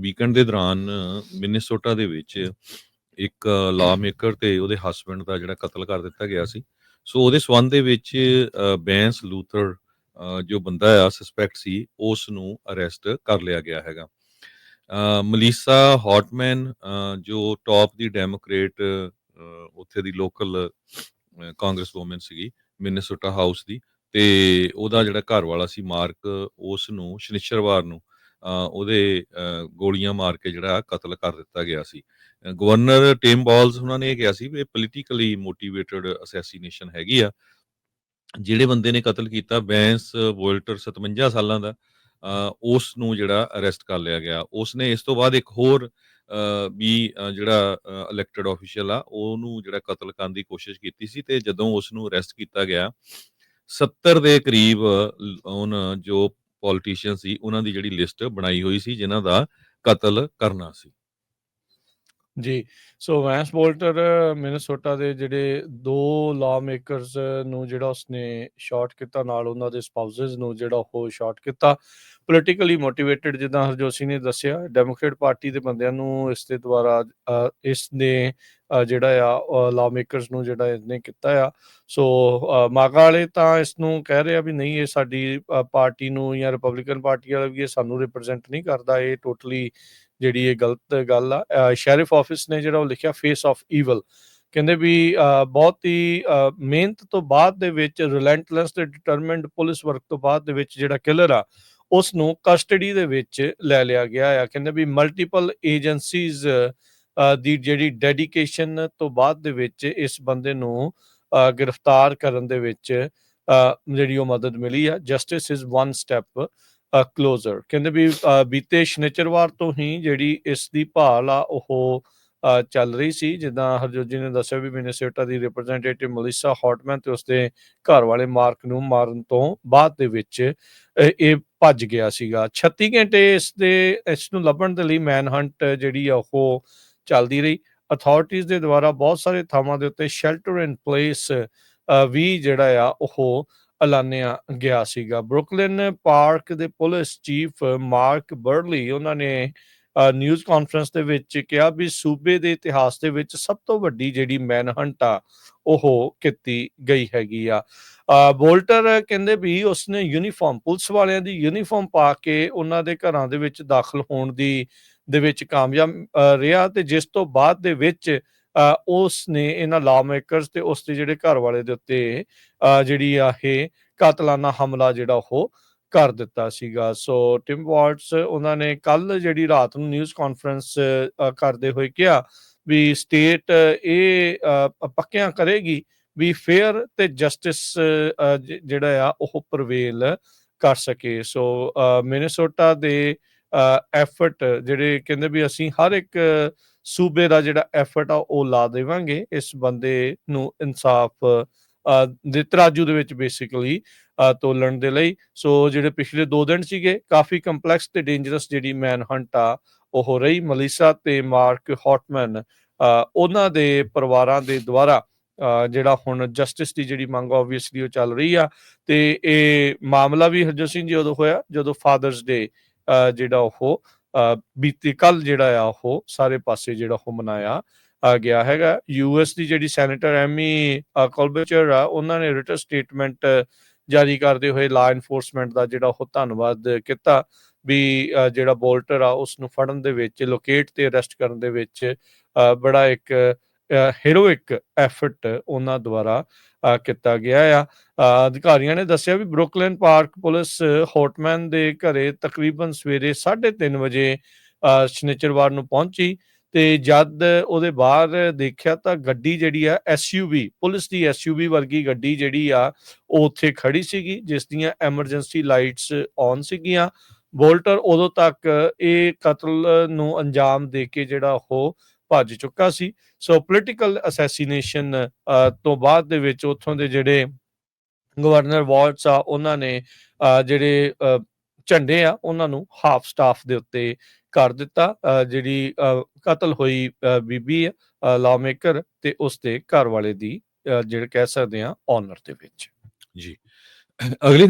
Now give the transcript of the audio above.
Weekend ਦੇ ਦੌਰਾਨ Minnesota ਦੇ ਵਿੱਚ ਇੱਕ ਲਾ ਮੇਕਰ ਤੇ ਉਹਦੇ ਹਸਬੰਡ ਦਾ ਜਿਹੜਾ ਕਤਲ ਕਰ ਦਿੱਤਾ ਗਿਆ ਸੀ। ਸੋ ਉਹਦੇ ਸਬੰਧ ਦੇ ਵਿੱਚ ਅ, ਬੈਂਸ ਲੂਥਰ ਜੋ ਬੰਦਾ ਆ ਸਸਪੈਕਟ ਸੀ ਉਸ ਨੂੰ ਅਰੈਸਟ ਕਰ ਲਿਆ ਗਿਆ ਹੈਗਾ। ਮਲੀਸਾ ਹਾਟਮੈਨ ਜੋ ਟੌਪ ਦੀ ਡੈਮੋਕ੍ਰੇਟ ਉੱਥੇ ਦੀ ਲੋਕਲ ਕਾਂਗਰਸ ਵੂਮਨ ਸੀਗੀ ਮਿਨੇਸੋਟਾ ਹਾਊਸ ਦੀ ਤੇ ਉਹਦਾ ਜਿਹੜਾ ਘਰ ਵਾਲਾ ਸੀ ਮਾਰਕ ਉਸ ਨੂੰ ਸ਼ਨੀਚਰਵਾਰ ਨੂੰ ਉਹਦੇ ਗੋਲੀਆਂ ਮਾਰ ਕੇ ਜਿਹੜਾ ਕਤਲ ਕਰ ਦਿੱਤਾ ਗਿਆ ਸੀ। ਗਵਰਨਰ ਟਿਮ ਬਾਲਸ ਉਹਨਾਂ ਨੇ ਇਹ ਕਿਹਾ ਸੀ ਵੀ ਇਹ ਪੋਲੀਟੀਕਲੀ ਮੋਟੀਵੇਟਡ ਅਸੈਸੀਨੇਸ਼ਨ ਹੈਗੀ ਆ। ਜਿਹੜੇ ਬੰਦੇ ਨੇ ਕਤਲ ਕੀਤਾ ਬੈਂਸ ਵੋਲਟਰ 57 ਸਾਲਾਂ ਦਾ ਅ, ਉਸ ਨੂੰ ਜਿਹੜਾ ਅਰੈਸਟ ਕਰ ਲਿਆ ਗਿਆ। ਉਸ ਨੇ ਇਸ ਤੋਂ ਬਾਅਦ ਇੱਕ ਹੋਰ ਅ, ਵੀ ਜਿਹੜਾ ਇਲੈਕਟਡ ਆਫੀਸ਼ੀਅਲ ਆ ਉਹਨੂੰ ਜਿਹੜਾ ਕਤਲ ਕਰਨ ਦੀ ਕੋਸ਼ਿਸ਼ ਕੀਤੀ ਸੀ ਤੇ ਜਦੋਂ ਉਸ ਨੂੰ ਅਰੈਸਟ ਕੀਤਾ ਗਿਆ 70 ਦੇ ਕਰੀਬ ਲ- ਜੋ ਪੋਲੀਟੀਸ਼ੀਅਨ ਸੀ, ਉਹਨਾਂ ਦੀ ਜਿਹੜੀ ਲਿਸਟ ਬਣਾਈ ਹੋਈ ਸੀ, ਜਿਨ੍ਹਾਂ ਦਾ ਕਤਲ ਕਰਨਾ ਸੀ। ਜੀ, ਸੋ ਵੈਂਸ ਬੋਲਟਰ, ਮਿਨੇਸੋਟਾ ਦੇ ਜਿਹੜੇ ਦੋ ਲਾ ਮੇਕਰਸ ਨੂੰ ਜਿਹੜਾ ਉਸਨੇ ਸ਼ਾਟ ਕੀਤਾ, ਨਾਲ ਉਹਨਾਂ ਦੇ ਸਪਾਊਸਸ ਨੂੰ ਜਿਹੜਾ ਉਹ ਸ਼ਾਟ ਕੀਤਾ ਪੋਲੀਟੀਕਲੀ ਮੋਟੀਵੇਟਡ ਜਿੱਦਾਂ ਹਰਜੋਤ ਸਿੰਘ ਨੇ ਦੱਸਿਆ ਡੈਮੋਕ੍ਰੇਟ ਪਾਰਟੀ ਦੇ ਬੰਦਿਆਂ ਨੂੰ ਇਸ ਦੇ ਦੁਆਰਾ ਅ, ਇਸ ਨੇ ਜਿਹੜਾ ਆ ਲਾ ਮੇਕਰਸ ਨੂੰ ਜਿਹੜਾ ਇਹਨੇ ਕੀਤਾ ਆ। ਸੋ ਮਾਗਾ ਵਾਲੇ ਤਾਂ ਇਸ ਨੂੰ ਕਹਿ ਰਹੇ ਆ ਵੀ ਨਹੀਂ ਇਹ ਸਾਡੀ ਪਾਰਟੀ ਨੂੰ ਜਾਂ ਰਿਪਬਲਿਕਨ ਪਾਰਟੀ ਵਾਲਾ ਵੀ ਇਹ ਸਾਨੂੰ ਰਿਪਰੈਜ਼ੈਂਟ ਨਹੀਂ ਕਰਦਾ ਇਹ ਟੋਟਲੀ ਜਿਹੜੀ ਇਹ ਗਲਤ ਗੱਲ ਆ। ਸ਼ੈਰਿਫ ਆਫਿਸ ਨੇ ਜਿਹੜਾ ਉਹ ਲਿਖਿਆ ਫੇਸ ਆਫ ਈਵਲ ਕਹਿੰਦੇ ਵੀ ਬਹੁਤ ਹੀ ਮਿਹਨਤ ਤੋਂ ਬਾਅਦ ਦੇ ਵਿੱਚ ਰਿਲੈਂਟਲੈਸ ਤੇ ਡਿਟਰਮਿਨਡ ਪੁਲਿਸ ਵਰਕ ਤੋਂ ਬਾਅਦ ਦੇ ਵਿੱਚ ਜਿਹੜਾ ਕਿਲਰ ਆ ਉਸ ਨੂੰ ਕਸਟਡੀ ਦੇ ਵਿੱਚ ਲੈ ਲਿਆ ਗਿਆ ਆ। ਕਹਿੰਦੇ ਵੀ ਮਲਟੀਪਲ ਏਜੰਸੀਜ਼ ਦੀ ਜਿਹੜੀ ਡੈਡੀਕੇਸ਼ਨ ਤੋਂ ਬਾਅਦ ਦੇ ਵਿੱਚ ਇਸ ਬੰਦੇ ਨੂੰ ਗ੍ਰਿਫਤਾਰ ਕਰਨ ਦੇ ਵਿੱਚ ਜਿਹੜੀ ਉਹ ਮਦਦ ਮਿਲੀ ਆ। Justice is one step closer ਕਹਿੰਦੇ ਵੀ ਬੀਤੇ ਸ਼ਨੀਚਰਵਾਰ ਤੋਂ ਹੀ ਜਿਹੜੀ ਇਸ ਦੀ ਭਾਲ ਆ, ਉਹ ਚੱਲ ਰਹੀ ਸੀ। ਜਿੱਦਾਂ ਹਰਜੋਤ ਜੀ ਨੇ ਦੱਸਿਆ ਵੀ ਮਿਨੇਸੋਟਾ ਦੀ ਰਿਪਰੈਜ਼ੈਂਟੇਟਿਵ ਮਲੀਸਾ ਹਾਟਮੈਨ ਤੇ ਉਸਦੇ ਘਰ ਵਾਲੇ ਮਾਰਕ ਨੂੰ ਮਾਰਨ ਤੋਂ ਬਾਅਦ ਦੇ ਵਿੱਚ ਇਹ ਭੱਜ ਗਿਆ ਸੀਗਾ। 36 ਘੰਟੇ ਇਸ ਦੇ, ਇਸ ਨੂੰ ਲੱਭਣ ਦੇ ਲਈ ਮੈਨ ਹੰਟ ਜਿਹੜੀ ਆ ਉਹ ਚੱਲਦੀ ਰਹੀ। ਅਥਾਰਟੀਆਂ ਦੇ ਦੁਆਰਾ ਬਹੁਤ ਸਾਰੇ ਥਾਵਾਂ ਦੇ ਉੱਤੇ ਸ਼ੈਲਟਰ ਇਨ ਪਲੇਸ ਵੀ ਜਿਹੜਾ ਆ ਉਹ ਐਲਾਨਿਆ ਗਿਆ ਸੀਗਾ। ਬਰੁਕਲਿਨ ਪਾਰਕ ਦੇ ਪੁਲਿਸ ਚੀਫ ਮਾਰਕ ਬਰਲੀ ਉਹਨਾਂ ਨੇ ਨਿਊਜ਼ ਕਾਨਫਰੰਸ ਦੇ ਵਿੱਚ ਕਿਹਾ ਵੀ ਸੂਬੇ ਦੇ ਇਤਿਹਾਸ ਦੇ ਵਿੱਚ ਸਭ ਤੋਂ ਵੱਡੀ ਜਿਹੜੀ ਮੈਨਹੰਟ ਆ ਉਹ ਕੀਤੀ ਗਈ ਹੈਗੀ ਆ। ਬੋਲਟਰ ਕਹਿੰਦੇ ਵੀ ਉਸਨੇ ਯੂਨੀਫਾਰਮ ਪੁਲਿਸ ਵਾਲਿਆਂ ਦੀ ਯੂਨੀਫਾਰਮ ਪਾ ਕੇ ਉਹਨਾਂ ਦੇ ਘਰਾਂ ਦੇ ਵਿੱਚ ਦਾਖਲ ਹੋਣ ਦੀ ਦੇ ਵਿੱਚ ਕਾਮਯਾਬ ਰਿਹਾ ਤੇ ਜਿਸ ਤੋਂ ਬਾਅਦ ਦੇ ਵਿੱਚ ਅ, ਉਸ ਨੇ ਇਹਨਾਂ ਲਾ ਮੇਕਰਸ ਤੇ ਉਸ ਦੇ ਜਿਹੜੇ ਘਰ ਵਾਲੇ ਦੇ ਉੱਤੇ ਅ, ਜਿਹੜੀ ਆ ਇਹ ਕਾਤਲਾਨਾ ਹਮਲਾ ਜਿਹੜਾ ਉਹ ਕਰ ਦਿੱਤਾ ਸੀਗਾ। ਸੋ ਟਿਮ ਵਾਟਸ ਉਹਨਾਂ ਨੇ ਕੱਲ ਜਿਹੜੀ ਰਾਤ ਨੂੰ ਨਿਊਜ਼ ਕਾਨਫਰੰਸ ਕਰਦੇ ਹੋਏ ਕਿਹਾ ਵੀ ਸਟੇਟ ਇਹ ਪੱਕਿਆਂ ਕਰੇਗੀ ਵੀ ਫੇਅਰ ਤੇ ਜਸਟਿਸ ਜਿਹੜਾ ਆ, ਉਹ ਪ੍ਰਵੇਲ ਕਰ ਸਕੇ। ਸੋ ਮਿਨੇਸੋਟਾ ਦੇ ਐਫਰਟ ਜਿਹੜੇ ਕਹਿੰਦੇ ਵੀ ਅਸੀਂ ਹਰ ਇੱਕ ਸੂਬੇ ਦਾ ਜਿਹੜਾ ਐਫਰਟ ਆ, ਉਹ ਲਾ ਦੇਵਾਂਗੇ। ਇਸ ਬੰਦੇ ਨੂੰ ਇਨਸਾਫ ਦੇ ਤਰਾਜੂ ਦੇ ਵਿੱਚ ਬੇਸਿਕਲੀ ਤੋਲਣ ਦੇ ਲਈ। ਸੋ ਜਿਹੜੇ ਪਿਛਲੇ 2 ਦਿਨ ਸੀਗੇ ਕਾਫੀ ਕੰਪਲੈਕਸ ਤੇ ਡੇਂਜਰਸ ਜਿਹੜੀ ਮੈਨ ਹੰਟ ਆ ਉਹ ਰਹੀ। ਮਲੀਸਾ ਤੇ ਮਾਰਕ ਹਾਟਮੈਨ ਅ, ਉਹਨਾਂ ਦੇ ਪਰਿਵਾਰਾਂ ਦੇ ਦੁਆਰਾ ਅ, ਜਿਹੜਾ ਹੁਣ ਜਸਟਿਸ ਦੀ ਜਿਹੜੀ ਮੰਗ ਆਬਵੀਅਸਲੀ ਉਹ ਚੱਲ ਰਹੀ ਆ। ਤੇ ਇਹ ਮਾਮਲਾ ਵੀ ਹਰਜੋਤ ਸਿੰਘ ਜੀ ਉਦੋਂ ਹੋਇਆ ਜਦੋਂ ਫਾਦਰਸ ਡੇ ਜਿਹੜਾ ਉਹ ਅ, ਬੀਤੀ ਕੱਲ ਜਿਹੜਾ ਆ ਉਹ ਸਾਰੇ ਪਾਸੇ ਜਿਹੜਾ ਉਹ ਮਨਾਇਆ। ਆ ਗਿਆ ਹੈਗਾ। ਯੂਐਸ ਦੀ ਜਿਹੜੀ ਸੈਨੇਟਰ ਐਮੀ ਕੋਲਬੇਚਰ ਆ ਉਹਨਾਂ ਨੇ ਰਿਟਨ ਸਟੇਟਮੈਂਟ ਜਾਰੀ ਕਰਦੇ ਹੋਏ ਲਾ ਐਨਫੋਰਸਮੈਂਟ ਦਾ ਜਿਹੜਾ ਉਹ ਧੰਨਵਾਦ ਕੀਤਾ ਵੀ ਜਿਹੜਾ ਬੋਲਟਰ ਆ ਉਸ ਨੂੰ ਫੜਨ ਦੇ ਵਿੱਚ ਲੋਕੇਟ ਤੇ ਅਰੈਸਟ ਕਰਨ ਦੇ ਵਿੱਚ ਬੜਾ ਇੱਕ ਹੀਰੋਇਕ ਐਫਰਟ ਉਹਨਾਂ ਦੁਆਰਾ ਕੀਤਾ ਗਿਆ ਆ। ਅਧਿਕਾਰੀਆਂ ਨੇ ਦੱਸਿਆ ਵੀ ਬਰੁਕਲਿਨ ਪਾਰਕ ਪੁਲਿਸ ਹੋਟਮੈਨ ਦੇ ਘਰੇ ਤਕਰੀਬਨ ਸਵੇਰੇ 3:30 ਵਜੇ ਅ, ਸ਼ਨੀਚਰਵਾਰ ਨੂੰ ਪਹੁੰਚੀ। ਤੇ ਜਦ ਉਹਦੇ ਬਾਹਰ ਦੇਖਿਆ ਤਾਂ ਗੱਡੀ ਜਿਹੜੀ ਆ ਐਸਯੂਵੀ ਪੁਲਿਸ ਦੀ ਐਸਯੂਵੀ ਵਰਗੀ ਗੱਡੀ ਜਿਹੜੀ ਆ, ਉਹ ਉੱਥੇ ਖੜੀ ਸੀਗੀ, ਜਿਸ ਦੀਆਂ ਐਮਰਜੈਂਸੀ ਲਾਈਟਸ ਔਨ ਸੀਗੀਆਂ। ਬੋਲਟਰ ਉਦੋਂ ਤੱਕ ਇਹ ਕਤਲ ਨੂੰ ਅੰਜਾਮ ਦੇ ਕੇ ਜਿਹੜਾ ਉਹ ਭੱਜ ਚੁੱਕਾ ਸੀ। ਸੋ ਪੋਲੀਟੀਕਲ ਅਸੈਸੀਨੇਸ਼ਨ ਤੋਂ ਬਾਅਦ ਦੇ ਵਿੱਚ ਉੱਥੋਂ ਦੇ ਜਿਹੜੇ ਗਵਰਨਰ ਵਾਲਟਸ ਆ, ਉਹਨਾਂ ਨੇ ਜਿਹੜੇ ਝੰਡੇ ਆ, ਉਹਨਾਂ ਨੂੰ ਹਾਫ ਸਟਾਫ ਦੇ ਉੱਤੇ ਕਰ ਦਿੱਤਾ ਅ, ਜਿਹੜੀ ਅ, ਕਤਲ ਹੋਈ ਅ, ਬੀਬੀ ਆ ਲਾ ਮੇਕਰ ਤੇ ਉਸ ਦੇ ਘਰ ਵਾਲੇ ਦੀ ਅ, ਜਿਹੜੇ ਕਹਿ ਸਕਦੇ ਆ ਓਨਰ ਦੇ ਵਿੱਚ। ਜੀ। ਅਗਲੀ